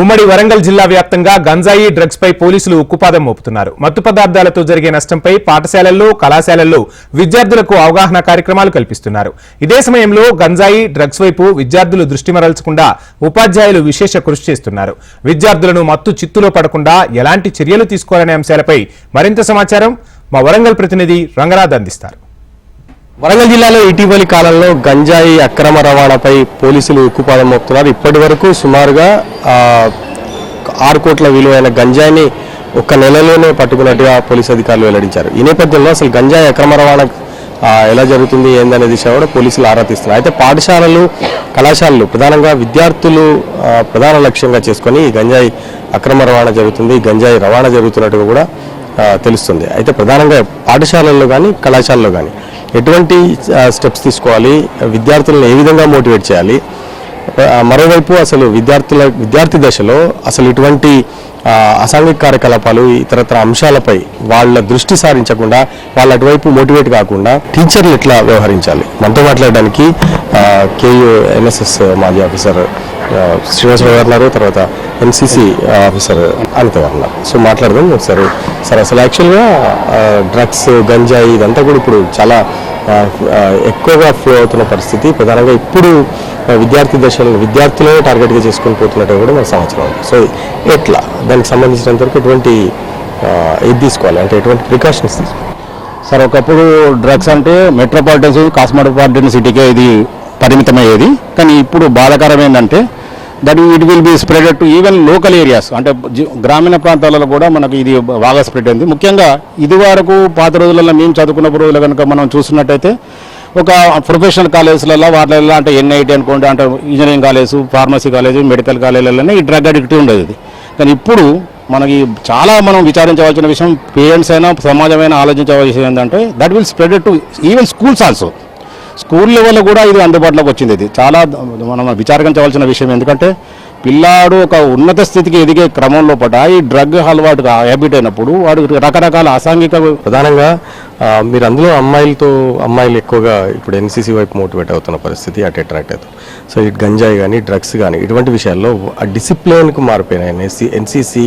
ఉమ్మడి వరంగల్ జిల్లా వ్యాప్తంగా గంజాయి డ్రగ్స్ పై పోలీసులు ఉక్కుపాదం మోపుతున్నారు. మత్తు పదార్థాలతో జరిగే నష్టంపై పాఠశాలల్లో కళాశాలల్లో విద్యార్థులకు అవగాహన కార్యక్రమాలు కల్పిస్తున్నారు. ఇదే సమయంలో గంజాయి డ్రగ్స్ వైపు విద్యార్థులు దృష్టి మరల్చకుండా ఉపాధ్యాయులు విశేష కృషి చేస్తున్నారు. విద్యార్థులను మత్తు చిత్తులో పడకుండా ఎలాంటి చర్యలు తీసుకోవాలనే అంశాలపై మరింత సమాచారం మా వరంగల్ ప్రతినిధి రంగనాథ్ అందిస్తారు. వరంగల్ జిల్లాలో ఇటీవలి కాలంలో గంజాయి అక్రమ రవాణాపై పోలీసులు ఉక్కుపాదం మోపుతున్నారు. ఇప్పటి వరకు సుమారుగా ఆరు కోట్ల విలువైన గంజాయిని ఒక్క నెలలోనే పట్టుకున్నట్టుగా పోలీసు అధికారులు వెల్లడించారు. ఈ నేపథ్యంలో అసలు గంజాయి అక్రమ రవాణా ఎలా జరుగుతుంది ఏందనే దిశ కూడా పోలీసులు ఆరా తీస్తున్నారు. అయితే పాఠశాలలు కళాశాలలు ప్రధానంగా విద్యార్థులు ప్రధాన లక్ష్యంగా చేసుకొని గంజాయి అక్రమ రవాణా జరుగుతుంది గంజాయి రవాణా జరుగుతున్నట్టుగా కూడా తెలుస్తుంది. అయితే ప్రధానంగా పాఠశాలల్లో కానీ కళాశాలలో కానీ ఎటువంటి స్టెప్స్ తీసుకోవాలి? విద్యార్థులను ఏ విధంగా మోటివేట్ చేయాలి? మరోవైపు అసలు విద్యార్థుల విద్యార్థి దశలో అసలు ఇటువంటి అసాంఘిక కార్యకలాపాలు ఇతరత్ర అంశాలపై వాళ్ళ దృష్టి సారించకుండా వాళ్ళ అటువైపు మోటివేట్ కాకుండా టీచర్లు ఎట్లా వ్యవహరించాలి? మనతో మాట్లాడడానికి కేయూ ఎన్ఎస్ఎస్ మాజీ ఆఫీసర్ ఆ, శ్రీనివాసరావు గారు ఉన్నారు తర్వాత ఎంసీసీ ఆఫీసర్ అనిత గారు ఉన్నారు. సో మాట్లాడదాం ఒకసారి. సార్ అసలు యాక్చువల్గా డ్రగ్స్ గంజాయి ఇదంతా కూడా ఇప్పుడు చాలా ఎక్కువగా ఫ్లో అవుతున్న పరిస్థితి. ప్రధానంగా ఇప్పుడు విద్యార్థి దశలో విద్యార్థులే టార్గెట్గా చేసుకొని పోతున్నట్టు కూడా మనకు సమాచారం ఉంది. సో ఎట్లా? దానికి సంబంధించినంత వరకు ఎటువంటి ఆ, ఇది తీసుకోవాలి. అంటే ఎటువంటి ప్రికాషన్స్ తీసుకోవాలి సార్ ఒకప్పుడు డ్రగ్స్ అంటే మెట్రోపాలిటన్స్ కాస్మోపాలిటన్ సిటీకే ఇది పరిమితమయ్యేది. కానీ ఇప్పుడు బాధాకరం ఏంటంటే that it will be spread to even local areas అంటే గ్రామీణ ప్రాంతాలలో కూడా మనకు ఇది బాగా స్ప్రెడ్ అయింది. ముఖ్యంగా ఇది వరకు పాత రోజులలో మేము చదువుకున్న రోజులు కనుక మనం చూసినట్టయితే ఒక ప్రొఫెషనల్ కాలేజెస్లలో వాటిలలో అంటే ఎన్ఐటి అనుకోండి అంటే engineering college pharmacy college medical కాలేజీలలోనే ఈ డ్రగ్ అడిక్ట్ ఉండేది. కానీ ఇప్పుడు మనకి చాలా మనం విచారించవలసిన విషయం పేరెంట్స్ అయినా సమాజమైనా ఆలోచించవలసిన విషయం ఏంటంటే that will spread to even schools also school లెవెల్లో కూడా ఇది అందుబాటులోకి వచ్చింది ఇది. చాలా మనం విచారించవలసిన విషయం ఎందుకంటే పిల్లాడు ఒక ఉన్నత స్థితికి ఎదిగే క్రమంలో పడ్డ ఈ డ్రగ్ అలవాటు హ్యాబిట్ అయినప్పుడు వాడు రకరకాల అసాంఘిక ప్రధానంగా మీరు అందులో అమ్మాయిలతో అమ్మాయిలు ఎక్కువగా ఇప్పుడు ఎన్సీసీ వైపు మోటివేట్ అవుతున్న పరిస్థితి అటు అట్రాక్ట్ అవుతుంది. సో ఇటు గంజాయి కానీ డ్రగ్స్ కానీ ఇటువంటి విషయాల్లో ఆ డిసిప్లిన్కు మారిపోయిన ఎన్సీ ఎన్సీసీ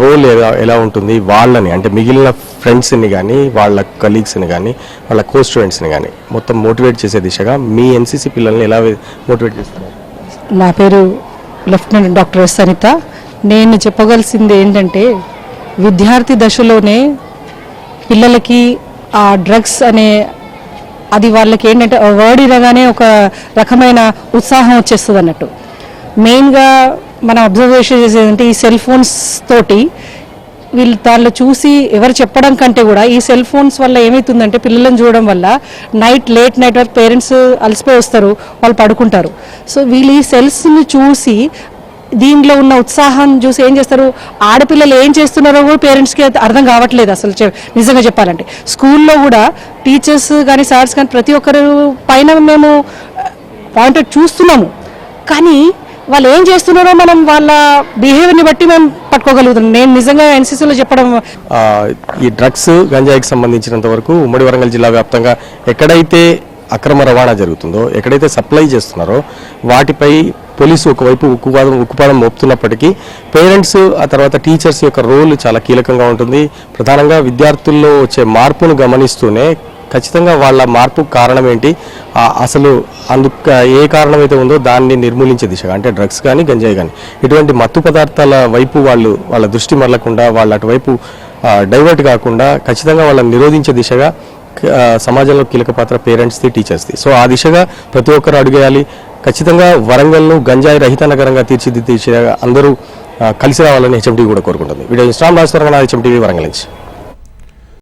రోల్ ఎలా ఎలా ఉంటుంది? వాళ్ళని అంటే మిగిలిన ఫ్రెండ్స్ని కానీ వాళ్ళ కలీగ్స్ని కానీ వాళ్ళ కో స్టూడెంట్స్ని కానీ మొత్తం మోటివేట్ చేసే దిశగా మీ ఎన్సీసీ పిల్లల్ని ఎలా మోటివేట్ చేస్తున్నారు? నా పేరు లెఫ్టినెంట్ డాక్టర్ ఎస్ అనిత నేను చెప్పగలసింది ఏంటంటే విద్యార్థి దశలోనే పిల్లలకి ఆ డ్రగ్స్ అనే అది వాళ్ళకి ఏంటంటే వర్డ్ ఇనగానే ఒక రకమైన ఉత్సాహం వచ్చేస్తుంది అన్నట్టు మెయిన్గా మనం అబ్జర్వేషన్ చేసేది అంటే ఈ సెల్ ఫోన్స్ తోటి వీళ్ళు దానిలో చూసి ఎవరు చెప్పడం కంటే కూడా ఈ సెల్ ఫోన్స్ వల్ల ఏమవుతుందంటే పిల్లలను చూడడం వల్ల నైట్ లేట్ నైట్ వరకు పేరెంట్స్ అలసిపోయి వస్తారు వాళ్ళు పడుకుంటారు. సో వీళ్ళు ఈ సెల్స్ని చూసి దీంట్లో ఉన్న ఉత్సాహం చూసి ఏం చేస్తారు? ఆడపిల్లలు ఏం చేస్తున్నారో కూడా పేరెంట్స్కి అర్థం కావట్లేదు అసలు నిజంగా చెప్పాలంటే. స్కూల్లో కూడా టీచర్స్ కానీ సార్స్ కానీ ప్రతి ఒక్కరు పైన మేము పాయింట్ చూస్తున్నాము. కానీ వాళ్ళు ఏం చేస్తున్నారో మనం వాళ్ళ బిహేవియర్ని బట్టి మేము పట్టుకోగలుగుతున్నాం. నేను నిజంగా ఎన్సీసీలో చెప్పడం ఈ డ్రగ్స్ గంజాయికి సంబంధించినంత వరకు ఉమ్మడి వరంగల్ జిల్లా వ్యాప్తంగా ఎక్కడైతే అక్రమ రవాణా జరుగుతుందో ఎక్కడైతే సప్లై చేస్తున్నారో వాటిపై పోలీసు ఒకవైపు ఉక్కుపాదం ఉక్కుపాదం మోపుతున్నప్పటికీ పేరెంట్స్ ఆ తర్వాత టీచర్స్ యొక్క రోల్ చాలా కీలకంగా ఉంటుంది. ప్రధానంగా విద్యార్థుల్లో వచ్చే మార్పును గమనిస్తూనే ఖచ్చితంగా వాళ్ళ మార్పు కారణం ఏంటి? అసలు అందుకు ఏ కారణం అయితే ఉందో దాన్ని నిర్మూలించే దిశగా అంటే డ్రగ్స్ కానీ గంజాయి కానీ ఇటువంటి మత్తు పదార్థాల వైపు వాళ్ళు వాళ్ళ దృష్టి మరలకుండా వాళ్ళ అటువైపు డైవర్ట్ కాకుండా ఖచ్చితంగా వాళ్ళని నిరోధించే దిశగా సమాజంలో కీలక పాత్ర పేరెంట్స్ది టీచర్స్ది సో ఆ దిశగా ప్రతి ఒక్కరు అడుగేయాలి. ఖచ్చితంగా వరంగల్ను గంజాయి రహిత నగరంగా తీర్చిదిద్దే అందరూ కలిసి రావాలని హెచ్ఎంటీ కూడా కోరుకుంటుంది. వీడియో ఇన్స్టాల్ రాజేశ్వరంగా హెచ్ఎంటీవీ వరంగల్ నుంచి.